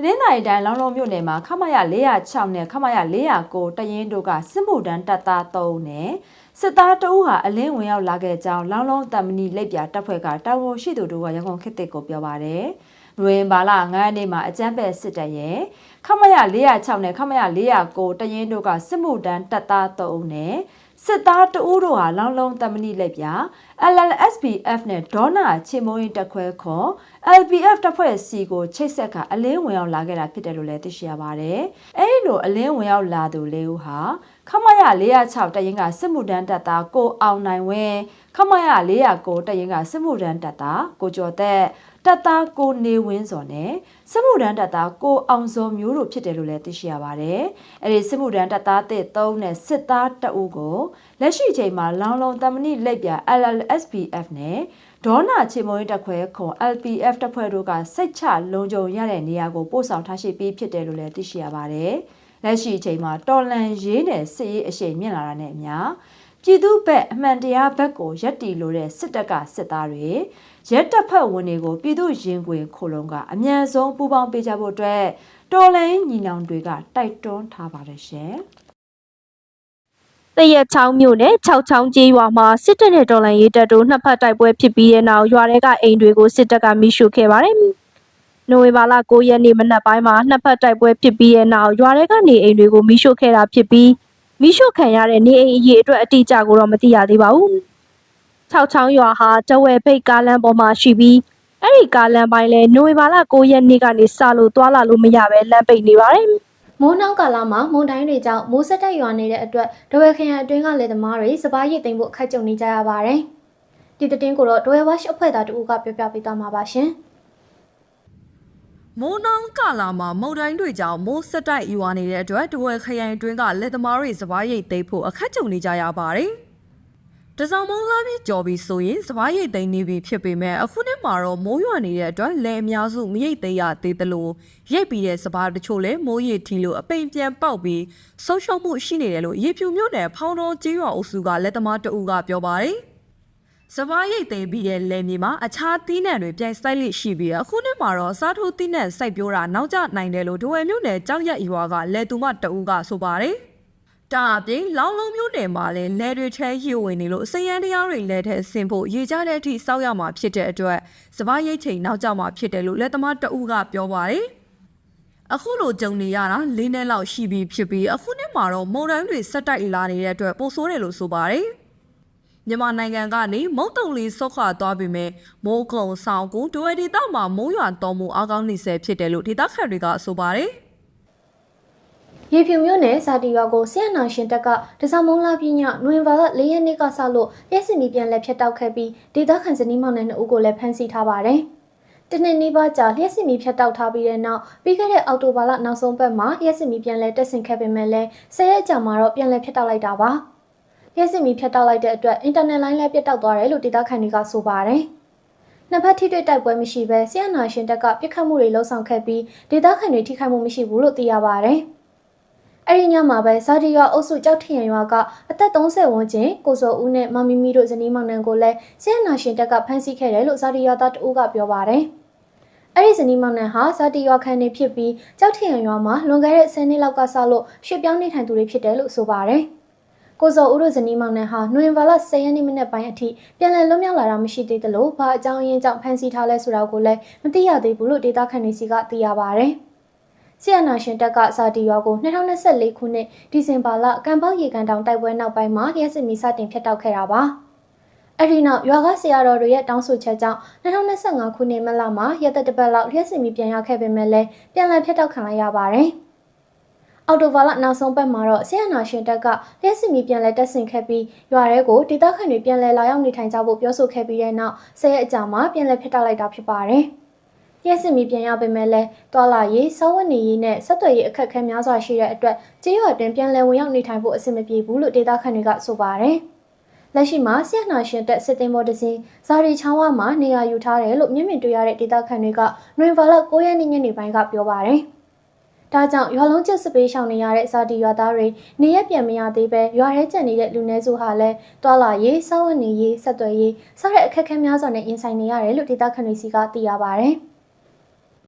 တနင်္သာရီတိုင်းလောင်းလုံးမြို့နယ်မှာခမရ406နဲ့ခမရ409တရင်တို့ကစစ်မှုတန်းတပ်သား3ဦးနဲ့စစ်သား2ဦးဟာအလင်းဝင်ရောက်လာခဲ့ကြောင်းလောင်းလုံးတမဏိလက်ပြတပ်ဖွဲ့ကတာဝန်ရှိသူတို့ကရန်ကုန်ခေတ်သစ်ကိုပြောပါတယ်။နိုဝင်ဘာလ9ရက်နေ့မှာအကြမ်းဖက်စစ်တပ်ရဲ့ခမရ406နဲ့ခမရ409တရင်တို့ကစစ်မှုတန်းတပ်သား3ဦးနဲ့ စစ်သားတဦးတို့ဟာလောင်းလုံးတမဏိလက်ပြ LLSPF နဲ့ဒေါနာချေမုံရင်တက်ခွဲခေါ် LPF တပ်ဖွဲ့စီကိုချိတ်ဆက်ကအလင်းဝင်ရောက်လာခဲ့တာဖြစ်တယ်လို့လည်းသိရှိရပါတယ်။အဲဒီလိုအလင်းဝင်ရောက်လာသူလေးဦးဟာခမရ406တရင်ကစစ်မှုတန်းတပ်သားကိုအောင်နိုင်ဝင်းခမရ409တရင်ကစစ်မှုတန်းတပ်သားကိုကျော်သက် တပ်သားကိုနေဝင်းစော်နဲ့စစ်မှုတန်းတပ်သားကိုအောင်စောမျိုးတို့ဖြစ်တယ်လို့လည်းသိရှိရပါတယ်။အဲဒီစစ်မှုတန်းတပ်သားတစ်3နဲ့စစ်သားတအုပ်ကိုလက်ရှိချိန်မှာလောင်လုံတမဏိလက်ပြ LLSPF နဲ့ဒေါနာချေမုံရေးတပ်ခွဲခွန် LPF တပ်ဖွဲ့တို့ကစိတ်ချလုံခြုံရတဲ့နေရာကိုပို့ဆောင်ထားရှိပြီးဖြစ်တယ်လို့လည်းသိရှိရပါတယ်။လက်ရှိချိန်မှာတော်လန်ရေးနယ်စစ်ရေးအရှိန်မြင့်လာတာနဲ့အမျှ ပြည်သူ့ဘက်အမှန်တရားဘက်ကိုရက်တီလိုတဲ့စစ်တပ်ကစစ်သားတွေရက်တပ်ဖက်ဝင်တွေကိုပြည်သူရင်ခွင်ခိုလုံကအမြန်ဆုံးပူးပေါင်းပေးကြဖို့အတွက်တော်လန်ညီနောင်တွေကတိုက်တွန်းထားပါတယ်ရှင်။တရက်ချောင်းမြို့နယ်6ချောင်းကျေးရွာမှာစစ်တပ်နဲ့တော်လှန်ရေးတပ်တို့နှစ်ဖက်တိုက်ပွဲဖြစ်ပြီးတဲ့နောက်ရွာတွေကအိမ်တွေကိုစစ်တပ်ကမိရှုခဲ့ပါတယ်။နိုဝင်ဘာလ9ရက်နေ့မနက်ပိုင်းမှာနှစ်ဖက်တိုက်ပွဲဖြစ်ပြီးတဲ့နောက်ရွာတွေကနေအိမ်တွေကိုမိရှုခဲ့တာဖြစ်ပြီး မိရှုခံရတဲ့နေအိမ်အရေးအတွက်အတိအကျကိုတော့မသိရသေးပါဘူး။6ချောင်းရွာဟာတဝဲဖိတ်ကားလမ်းပေါ်မှာရှိပြီးအဲ့ဒီကားလမ်းပိုင်းလဲနိုဝင်ဘာလ9ရက်နေ့ကနေစလို့သွာလာလို့မရပဲလမ်းပိတ်နေပါတယ်။မိုးနှောင်းကာလမှာမုန်တိုင်းတွေကြောင့်မိုးဆက်တက်ရွာနေတဲ့အတွက်ဒဝဲခရိုင်အတွင်းကလယ်သမားတွေစပားရည်သိမ်းဖို့အခက်ကြုံနေကြရပါတယ်။ဒီသတင်းကိုတော့ဒဝဲဝက်ရှ်အဖွဲ့သားတူကပြောပြပေးသွားမှာပါရှင်။ မိုးနှောင်းကာလာမှာမုန်တိုင်းတွေကြောင့်မိုးဆက်တိုက်ရွာနေတဲ့အတွက်တဝဲခရိုင်အတွင်းကလက်သမားတွေစပားရိတ်သိမ်းဖို့အခက်ကြုံနေကြရပါတယ်။တစောင်းမုံလာပြီးကြော်ပြီးဆိုရင်စပားရိတ်သိမ်းနေပြီဖြစ်ပေမဲ့အခုနှစ်မှာတော့မိုးရွာနေတဲ့အတွက်လယ်အများစုမရိတ်သိမ်းရသေးသလိုရိတ်ပြီးတဲ့စပားတချို့လည်းမိုးရိတ်ထီလို့အပိန်ပြန်ပေါက်ပြီးဆုံးရှုံးမှုရှိနေတယ်လို့ရေဖြူမြို့နယ်ဖောင်းတော်ကြီးရွာအုပ်စုကလက်သမားတအူးကပြောပါတယ်။ စပားရိတ်သိမ်းပြီးတဲ့လယ်မြေမှာအခြားသီးနှံတွေပြိုင်ဆိုင်လိရှိပြီးအခုနှစ်မှာတော့စားထိုးသီးနှံစိုက်ပျိုးတာနောက်ကျနိုင်တယ်လို့ဒဝယ်မြို့နယ်ကြောက်ရက်ရွာကလယ်သူမတအူးကဆိုပါတယ်။ဒါအပြင်လောင်းလုံးမြို့နယ်မှာလည်းလယ်တွေထဲရေဝင်နေလို့စရန်တရားတွေလယ်ထဲဆင်ဖို့ရေကြတဲ့အထိစောက်ရမှာဖြစ်တဲ့အတွက်စပားရိတ်ချိန်နောက်ကျမှာဖြစ်တယ်လို့လက်သမားတအူးကပြောပါတယ်။အခုလိုကြုံနေရတာ၄နှစ်လောက်ရှိပြီဖြစ်ပြီးအခုနှစ်မှာတော့မုံတိုင်းတွေဆက်တိုက်လာနေတဲ့အတွက်ပိုဆိုးတယ်လို့ဆိုပါတယ်။ မြန်မာနိုင်ငံကနေမုတ်တုံလီဆုတ်ခွာသွားပြီမဲ့မိုးကုံဆောင်ကူဒွေဒေသမှာမိုးရွာတော်မူအားကောင်းနေဆဲဖြစ်တယ်လို့ဒေသခံတွေကဆိုပါတယ်။ရေဖြူမြို့နယ်ဇာတီရွာကိုဆီယနာရှင်တပ်ကတစောင်းမုံလာပြညနိုဝင်ဘာလ၄ရက်နေ့ကစလို့လျှက်စစ်မီပြန်လက်ဖျက်တောက်ခဲ့ပြီးဒေသခံဇနီးမောင်နှံနှစ်ဦးကိုလည်းဖမ်းဆီးထားပါတယ်။တနေ့နီးပါးကြာလျှက်စစ်မီဖြတ်တောက်ထားပြီးတဲ့နောက်ပြီးခဲ့တဲ့အောက်တိုဘာလနောက်ဆုံးပတ်မှာလျှက်စစ်မီပြန်လဲတက်ဆင်ခဲ့ပေမဲ့လည်းဆယ်ရက်ကြာမှာတော့ပြန်လဲဖြတ်တောက်လိုက်တာပါ။ လျှက်စစ်မီဖြတ်တောက်လိုက်တဲ့အတွက်အင်တာနက်လိုင်းလည်းပြတ်တောက်သွားတယ်လို့ဒေသခံတွေကဆိုပါတယ်။နှစ်ဖက်ထိတွေ့တိုက်ပွဲမရှိဘဲဆီယနာရှင်တပ်ကပြစ်ခတ်မှုတွေလှုံ့ဆော်ခဲ့ပြီးဒေသခံတွေထိခိုက်မှုမရှိဘူးလို့သိရပါတယ်။အဲ့ဒီညမှာပဲဇာဒီရွာအုပ်စုကြောက်ထရံရွာကအသက်30ဝန်းကျင်ကိုစောဦးနဲ့မမီမီတို့ဇနီးမောင်နှံကိုလည်းဆီယနာရှင်တပ်ကဖမ်းဆီးခဲ့တယ်လို့ဇာဒီရွာသားတဦးကပြောပါတယ်။အဲ့ဒီဇနီးမောင်နှံဟာဇာတီရွာခန်းနေဖြစ်ပြီးကြောက်ထရံရွာမှာလွန်ခဲ့တဲ့10နှစ်လောက်ကစလို့ရွှေ့ပြောင်းနေထိုင်သူတွေဖြစ်တယ်လို့ဆိုပါတယ်။ ကိုစောဦးတို့ဇနီးမောင်နှံဟာနိုဝင်ဘာလ10ရက်နေ့မနေ့ပိုင်းအထိပြန်လည်လွတ်မြောက်လာတာမရှိသေးသလိုဘာအကြောင်းအရင်းကြောင့်ဖမ်းဆီးထားလဲဆိုတာကိုလည်းမသိရသေးဘူးလို့ဒေတာခန်တွေစီကသိရပါဗျ။ဆီယနာရှင်တပ်ကစာတီရွာကို2024ခုနှစ်ဒီဇင်ဘာလကံပေါက်ရေကန်တောင်တိုက်ပွဲနောက်ပိုင်းမှာရဲစစ်မီစတင်ဖျက်တောက်ခဲ့တာပါ။အဲ့ဒီနောက်ရွာကဆရာတော်တွေရဲ့တောင်းဆိုချက်ကြောင့်2025ခုနှစ်မလမှာရဲတပ်တပတ်လောက်ရဲစစ်မီပြန်ရောက်ခဲ့ပေမဲ့လည်းပြန်လည်ဖျက်တောက်ခံလိုက်ရပါတယ်။ အော်တိုဗာလနောက်ဆုံးပတ်မှာတော့ဆီယနာရှင်တပ်ကလက်စစ်မီပြန်လဲတက်ဆင်ခဲ့ပြီးရွာရဲကိုဒေသခံတွေပြန်လဲလာရောက်နေထိုင်ကြဖို့ပြောဆိုခဲ့ပြီးတဲ့နောက်ဆယ်ရက်အကြာမှာပြန်လဲဖျက်တောက်လိုက်တာဖြစ်ပါတယ်။လျှက်စစ်မီပြန်ရပေမဲ့လည်းတွာလာရေးစောဝတ်နေရေးနဲ့ဆက်သွယ်ရေးအခက်အခဲများစွာရှိတဲ့အတွက်ကြေးရွာတွင်ပြန်လည်ဝင်ရောက်နေထိုင်ဖို့အဆင်မပြေဘူးလို့ဒေသခံတွေကဆိုပါတယ်။လက်ရှိမှာဆီယနာရှင်တက်စစ်တင်ဘော်တစင်းဇာရီချောင်းဝမှာနေရာယူထားတယ်လို့မျက်မြင်တွေ့ရတဲ့ဒေသခံတွေကနွေဗာလ9ရက်နေ့ညနေပိုင်းကပြောပါတယ်။ ဒါကြောင့်ရွာလုံးကျစပေးရှောင်နေရတဲ့ဇာတီရွာသားတွေနေရက်ပြန်မရသေးပဲရွာထဲကျန်နေတဲ့လူနည်းစုဟာလည်းတွာလာရေးစောဝတ်နေရေးဆက်သွယ်ရေးစတဲ့အခက်အခဲများစွာနဲ့ရင်ဆိုင်နေရတယ်လို့ဒေသခံတွေစီကသိရပါဗျ။